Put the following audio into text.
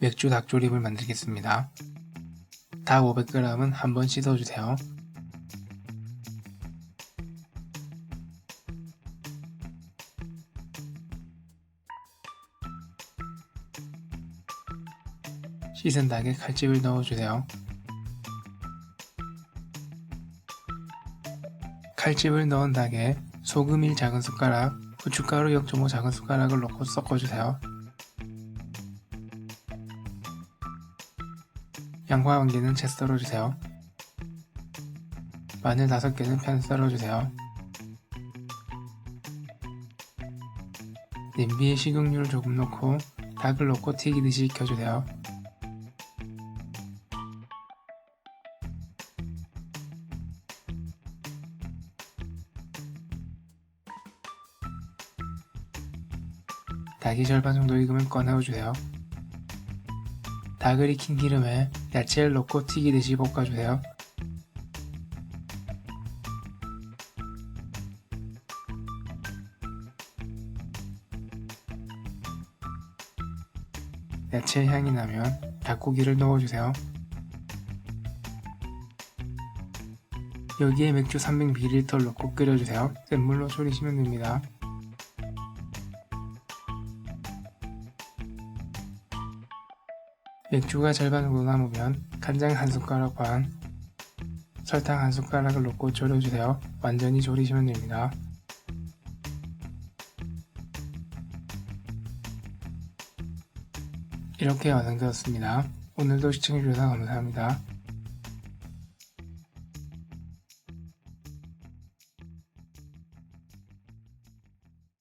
맥주 닭조림을 만들겠습니다. 닭 500g은 한번 씻어주세요. 씻은 닭에 칼집을 넣어주세요. 칼집을 넣은 닭에 소금 1 작은 숟가락, 후춧가루 0.5 작은 숟가락을 넣고 섞어주세요. 양파 1개는 채 썰어주세요. 마늘 5개는 편 썰어주세요. 냄비에 식용유를 조금 넣고 닭을 넣고 튀기듯이 익혀주세요. 닭이 절반 정도 익으면 꺼내어주세요. 닭을 익힌 기름에 야채를 넣고 튀기듯이 볶아주세요. 야채 향이 나면 닭고기를 넣어주세요. 여기에 맥주 300ml 넣고 끓여주세요. 센 물로 졸이시면 됩니다. 맥주가 절반 정도 남으면 간장 한 숟가락 반, 설탕 한 숟가락을 넣고 졸여주세요. 완전히 졸이시면 됩니다. 이렇게 완성되었습니다. 오늘도 시청해주셔서 감사합니다.